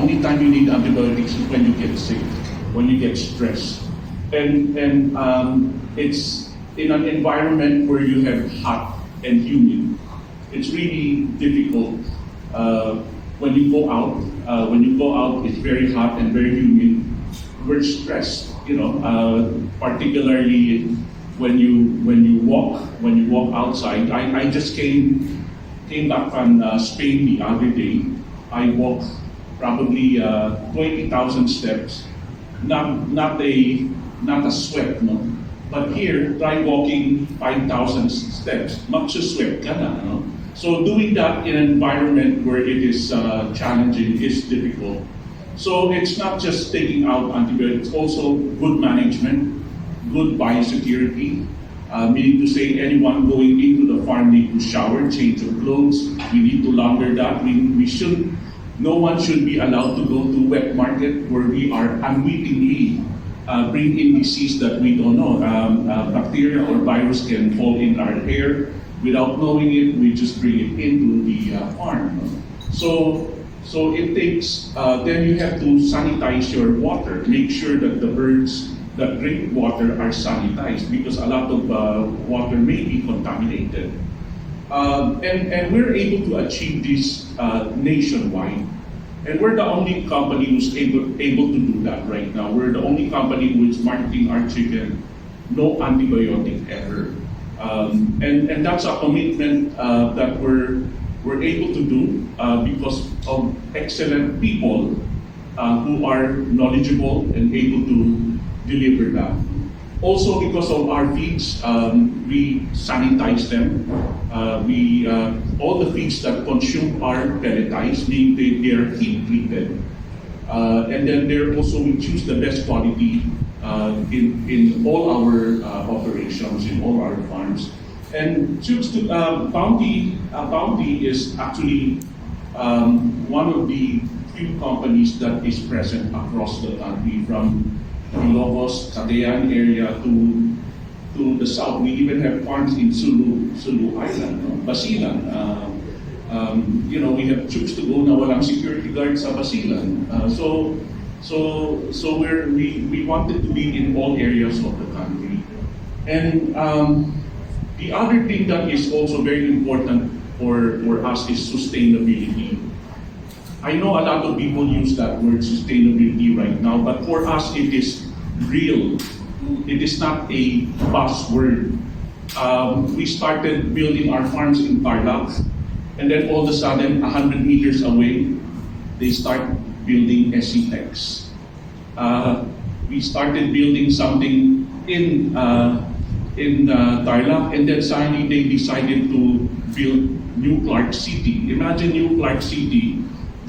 only time you need antibiotics is when you get sick, when you get stressed. And, and um, it's in an environment where you have hot and humid. It's really difficult uh, when you go out. Uh, when you go out, it's very hot and very humid. We're stressed, you know, uh, particularly when you when you walk when you walk outside. I, I just came came back from uh, Spain the other day. I walked probably uh, 20,000 steps. Not not a not a sweat, no. But here, try walking 5,000 steps. Magsusweat ka na, no? So doing that in an environment where it is uh, challenging is difficult. So it's not just taking out antibiotics, also good management, good biosecurity, uh, meaning to say anyone going into the farm need to shower, change their clothes. We need to launder that. We, we should, no one should be allowed to go to wet market where we are unwittingly uh, bring in disease that we don't know. Um, uh, bacteria or virus can fall in our hair. Without knowing it, we just bring it into the uh, farm. So, so it takes, uh, then you have to sanitize your water. Make sure that the birds that drink water are sanitized because a lot of uh, water may be contaminated. Um, and, and we're able to achieve this uh, nationwide. And we're the only company who's able, able to do that right now. We're the only company who is marketing our chicken, no antibiotic ever. Um, and, and that's a commitment uh, that we're, we're able to do uh, because of excellent people uh, who are knowledgeable and able to deliver that. Also because of our feeds, um, we sanitize them. Uh, we, uh, all the feeds that consume are pelletized, meaning they, they are heat treated. Uh, and then they're also, we choose the best quality uh, in, in all our uh, operations, in all our farms. And choose to, uh, Bounty, Bounty is actually um, one of the few companies that is present across the country from Ilocos, Cagayan area to to the south. We even have farms in Sulu, Sulu Island, no? Basilan. Uh, um, you know, we have troops to go na walang security guards sa Basilan. Uh, so, so, so we're, we, we wanted to be in all areas of the country. And um, the other thing that is also very important for, for us is sustainability. I know a lot of people use that word sustainability right now, but for us it is real. It is not a buzzword. Um, we started building our farms in Tarlac, and then all of a sudden, 100 meters away, they start building SCTEX. Uh, we started building something in uh, in uh, Tarlac, and then suddenly they decided to build New Clark City. Imagine New Clark City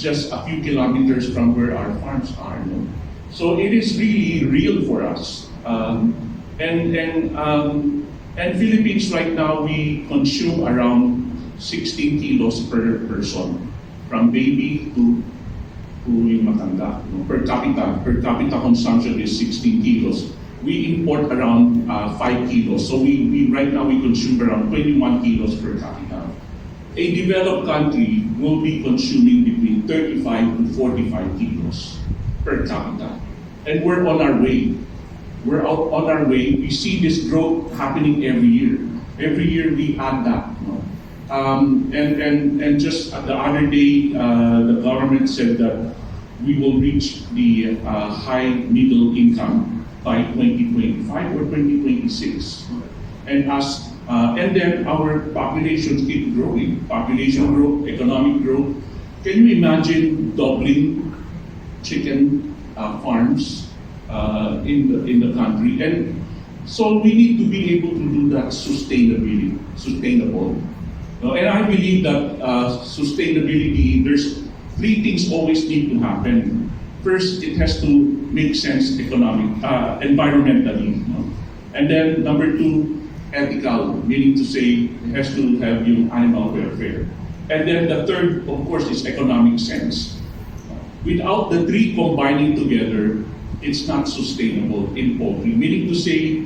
just a few kilometers from where our farms are. No? So it is really real for us. Um, and and um, and Philippines right now we consume around 16 kilos per person, from baby to to matanda. No? Per capita, per capita consumption is 16 kilos. We import around uh, 5 kilos. So we, we right now we consume around 21 kilos per capita. A developed country will be consuming between 35 and 45 kilos per capita. And we're on our way. We're out on our way. We see this growth happening every year. Every year we add that. No? Um, and, and, and just at the other day, uh, the government said that we will reach the uh, high middle income by 2025 or 2026. And as uh, and then our populations keep growing, population growth, economic growth. Can you imagine doubling chicken uh, farms uh, in the in the country? And so we need to be able to do that sustainability, sustainable. Uh, and I believe that uh, sustainability, there's three things always need to happen. First, it has to make sense economic, uh, environmentally. no? And then number two, ethical, meaning to say it has to have yung animal welfare. And then the third, of course, is economic sense. Without the three combining together, it's not sustainable in poultry. Meaning to say,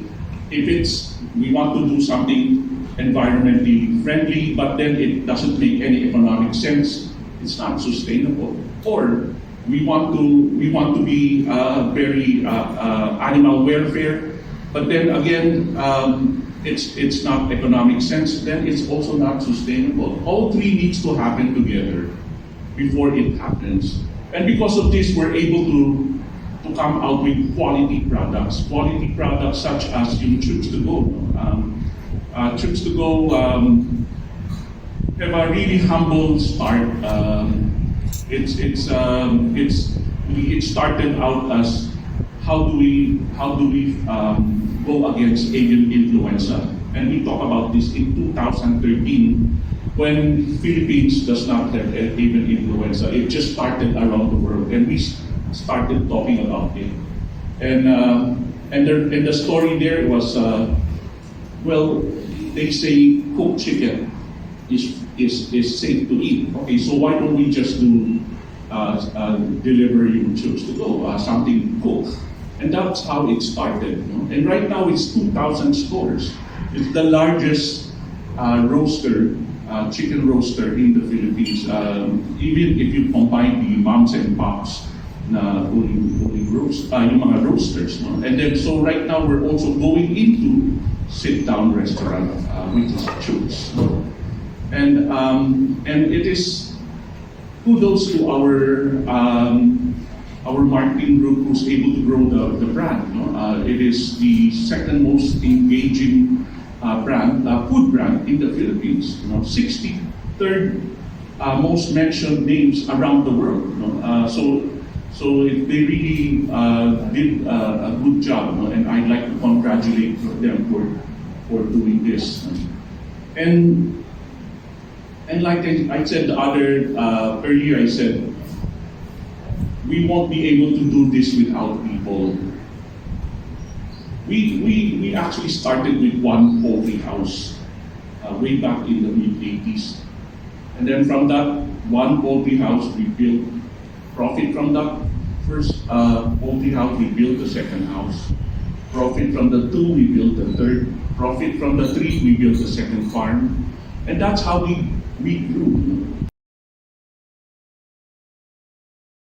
if it's we want to do something environmentally friendly, but then it doesn't make any economic sense, it's not sustainable. Or we want to we want to be uh, very uh, uh, animal welfare, but then again, um, it's it's not economic sense. Then it's also not sustainable. All three needs to happen together before it happens, and because of this, we're able to to come out with quality products, quality products such as yung trips to go. Um, uh, trips to go. Um, have a really humble start. Um, it's it's um, it's we- it started out as how do we how do we um, go against avian influenza, and we talk about this in 2013 when Philippines does not have a- avian influenza. It just started around the world, and we started talking about it. And uh, and the and the story there was uh, well, they say cooked chicken is, is, is safe to eat. Okay, so why don't we just do uh, uh, deliver you chips to go, uh, something cooked? And that's how it started. you know. And right now it's 2,000 stores. It's the largest uh, roaster, uh, chicken roaster in the Philippines. Um, even if you combine the moms and pops na uli, uli roast, uh, yung mga roasters. No? And then, so right now we're also going into sit-down restaurant, uh, which is Chooks. And, um, and it is kudos to our, um, our marketing group who's able to grow the, the brand. No? Uh, it is the second most engaging uh, brand, uh, food brand in the Philippines. You know, 63rd uh, most mentioned names around the world. You know? uh, so, so it, they really uh, did a good job, and I'd like to congratulate them for for doing this. And and like I, I said the other earlier, I said we won't be able to do this without people. We we we actually started with one poultry house uh, way back in the mid 80s, and then from that one poultry house we built profit from that first uh, poultry house we built the second house. Profit from the two we built the third. Profit from the three we built the second farm, and that's how we we grew.